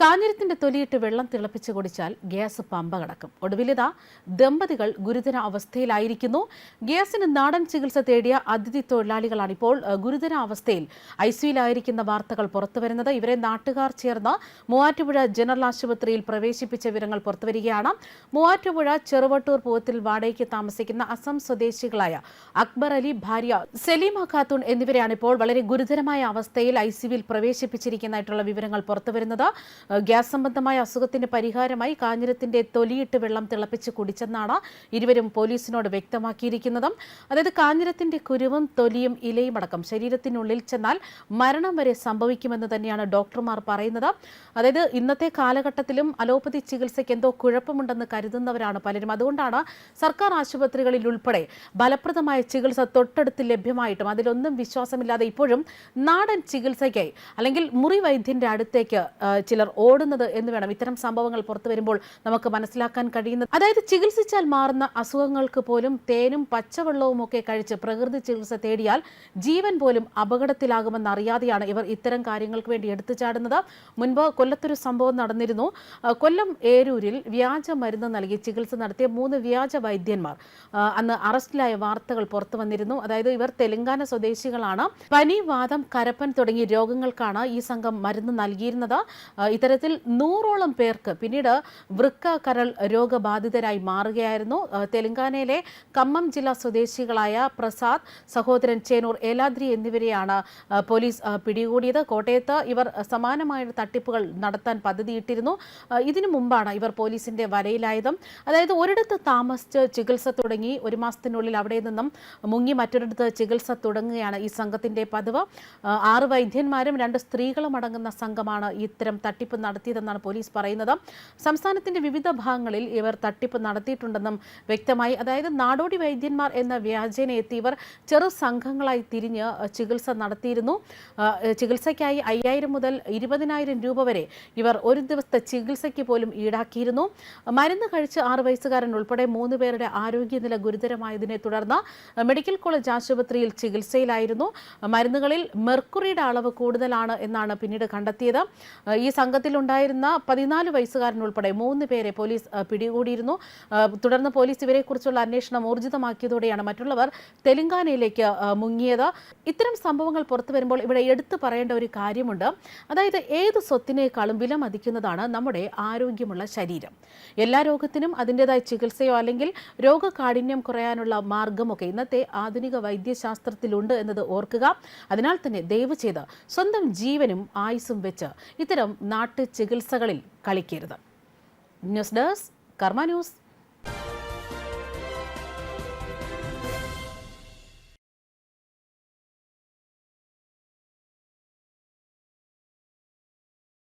കാഞ്ഞിരത്തിന്റെ തൊലിയിട്ട് വെള്ളം തിളപ്പിച്ച് കുടിച്ചാൽ ഗ്യാസ് പമ്പ കടക്കും. ഒടുവിലിതാ ദമ്പതികൾ ഗുരുതര അവസ്ഥയിലായിരിക്കുന്നു. ഗ്യാസിന് നാടൻ ചികിത്സ തേടിയ അതിഥി തൊഴിലാളികളാണ് ഇപ്പോൾ ഗുരുതര അവസ്ഥയിൽ. ഐ സിയുലായിരിക്കുന്ന വാർത്തകൾ പുറത്തുവരുന്നത് ഇവരെ നാട്ടുകാർ ചേർന്ന് മൂവാറ്റുപുഴ ജനറൽ ആശുപത്രിയിൽ പ്രവേശിപ്പിച്ച വിവരങ്ങൾ പുറത്തുവരികയാണ് മൂവാറ്റുപുഴ ചെറുവട്ടൂർ പൂവത്തിൽ വാടകയ്ക്ക് താമസിക്കുന്ന അസം സ്വദേശികളായ അക്ബർ അലി ഭാര്യ സലീമ ഖാത്തൂൺ എന്നിവരെയാണ് ഇപ്പോൾ വളരെ ഗുരുതരമായ അവസ്ഥയിൽ ഐ സിയിൽ പ്രവേശിപ്പിച്ചിരിക്കുന്നതായിട്ടുള്ള വിവരങ്ങൾ പുറത്തുവരുന്നത് ഗ്യാസ് സംബന്ധമായ അസുഖത്തിന് പരിഹാരമായി കാഞ്ഞിരത്തിന്റെ തൊലിയിട്ട് വെള്ളം തിളപ്പിച്ച് കുടിച്ചെന്നാണ് ഇരുവരും പോലീസിനോട് വ്യക്തമാക്കിയിരിക്കുന്നത്. അതായത് കാഞ്ഞിരത്തിന്റെ കുരുവും തൊലിയും ഇലയും അടക്കം ശരീരത്തിനുള്ളിൽ ചെന്നാൽ മരണം വരെ സംഭവിക്കുമെന്ന് തന്നെയാണ് ഡോക്ടർമാർ പറയുന്നത്. അതായത് ഇന്നത്തെ കാലഘട്ടത്തിലും അലോപ്പതി ചികിത്സയ്ക്ക് എന്തോ കുഴപ്പമുണ്ടെന്ന് കരുതുന്നവരാണ് പലരും. അതുകൊണ്ടാണ് സർക്കാർ ആശുപത്രികളിൽ ഉൾപ്പെടെ ഫലപ്രദമായ ചികിത്സ തൊട്ടടുത്ത് ലഭ്യമായിട്ടും അതിലൊന്നും വിശ്വാസമില്ലാതെ ഇപ്പോഴും നാടൻ ചികിത്സയ്ക്കായി അല്ലെങ്കിൽ മുറിവൈദ്യന്റെ അടുത്തേക്ക് ചിലർ ഓടുന്നത് എന്ന് വേണം. ഇത്തരം സംഭവങ്ങൾ പുറത്തു വരുമ്പോൾ നമുക്ക് മനസ്സിലാക്കാൻ കഴിയുന്നത്. അതായത് ചികിത്സിച്ചാൽ മാറുന്ന അസുഖങ്ങൾക്ക് പോലും തേനും പച്ചവെള്ളവും ഒക്കെ കഴിച്ച് പ്രകൃതി ചികിത്സ തേടിയാൽ ജീവൻ പോലും അപകടത്തിലാകുമെന്ന് അറിയാതെയാണ് ഇവർ ഇത്തരം കാര്യങ്ങൾക്ക് വേണ്ടി എടുത്തു ചാടുന്നത്. മുൻപ് കൊല്ലത്തൊരു സംഭവം നടന്നിരുന്നു. കൊല്ലം ഏരൂരിൽ വ്യാജ മരുന്ന് നൽകി ചികിത്സ നടത്തിയ മൂന്ന് വ്യാജ വൈദ്യന്മാർ. അന്ന് അറസ്റ്റിലായ വാർത്തകൾ പുറത്തു വന്നിരുന്നു. അതായത് ഇവർ തെലങ്കാന സ്വദേശികളാണ്. പനി വാദം കരപ്പൻ തുടങ്ങിയ രോഗങ്ങൾക്കാണ് ഈ സംഘം മരുന്ന് നൽകിയിരുന്നത്. ആ, ഇത്തരത്തിൽ നൂറോളം പേർക്ക് പിന്നീട് വൃക്ക കരൾ രോഗബാധിതരായി മാറുകയായിരുന്നു. തെലങ്കാനയിലെ കമ്മം ജില്ലാ സ്വദേശികളായ പ്രസാദ് സഹോദരൻ ചേനൂർ ഏലാദ്രി എന്നിവരെയാണ് പോലീസ് പിടികൂടിയത്. കോട്ടയത്ത് ഇവർ സമാനമായ തട്ടിപ്പുകൾ നടത്താൻ പദ്ധതിയിട്ടിരുന്നു. ഇതിനു മുമ്പാണ് ഇവർ പോലീസിന്റെ വലയിലായതും അതായത് ഒരിടത്ത് താമസിച്ച് ചികിത്സ തുടങ്ങി ഒരു മാസത്തിനുള്ളിൽ അവിടെ നിന്നും മുങ്ങി മറ്റൊരിടത്ത് ചികിത്സ തുടങ്ങുകയാണ് ഈ സംഘത്തിന്റെ പതിവ്. ആറ് വൈദ്യന്മാരും രണ്ട് സ്ത്രീകളും അടങ്ങുന്ന സംഘമാണ് ഇത്തരം തട്ടിപ്പ് നടത്തിയതെന്നാണ് പോലീസ് പറയുന്നത്. സംസ്ഥാനത്തിന്റെ വിവിധ ഭാഗങ്ങളിൽ ഇവർ തട്ടിപ്പ് നടത്തിയിട്ടുണ്ടെന്നും വ്യക്തമായി അതായത് നാടോടി വൈദ്യന്മാർ എന്ന വ്യാജേന എത്തിയവർ ചെറു സംഘങ്ങളായി തിരിഞ്ഞ് ചികിത്സ നടത്തിയിരുന്നു. ചികിത്സയ്ക്കായി അയ്യായിരം മുതൽ ഇരുപതിനായിരം രൂപ വരെ ഇവർ ഒരു ദിവസത്തെ ചികിത്സയ്ക്ക് പോലും ഈടാക്കിയിരുന്നു. മരുന്ന് കഴിച്ച് ആറ് വയസ്സുകാരൻ ഉൾപ്പെടെ മൂന്ന് പേരുടെ ആരോഗ്യനില ഗുരുതരമായതിനെ തുടർന്ന് മെഡിക്കൽ കോളേജ് ആശുപത്രിയിൽ ചികിത്സയിലായിരുന്നു. മരുന്നുകളിൽ മെർക്കുറിയുടെ അളവ് കൂടുതലാണ് എന്നാണ് പിന്നീട് കണ്ടെത്തിയത്. ഈ സംഘത്തിലുണ്ടായിരുന്ന പതിനാല് വയസ്സുകാരൻ ഉൾപ്പെടെ മൂന്ന് പേരെ പോലീസ് പിടികൂടിയിരുന്നു. തുടർന്ന് പോലീസ് ഇവരെക്കുറിച്ചുള്ള അന്വേഷണം ഊർജിതമാക്കിയതോടെയാണ് മറ്റുള്ളവർ തെലങ്കാനയിലേക്ക് മുങ്ങിയത്. ഇത്തരം സംഭവങ്ങൾ പുറത്തു വരുമ്പോൾ ഇവിടെ എടുത്തു പറയേണ്ട ഒരു കാര്യമുണ്ട്. അതായത് ഏത് സ്വത്തിനേക്കാളും വില മതിക്കുന്നതാണ് നമ്മുടെ ആരോഗ്യമുള്ള ശരീരം. എല്ലാ രോഗത്തിനും അതിന്റെതായ ചികിത്സയോ അല്ലെങ്കിൽ രോഗകാഠിന്യം കുറയാനുള്ള മാർഗമൊക്കെ ഇന്നത്തെ ആധുനിക വൈദ്യശാസ്ത്രത്തിലുണ്ട് എന്നത് ഓർക്കുക. അതിനാൽ തന്നെ ദയവ് ചെയ്ത് സ്വന്തം ജീവനും ആയുസ്സും വെച്ച് ഇത്തരം നാട്ടു ചികിത്സകളിൽ കളിക്കരുത്. News desk Karma news.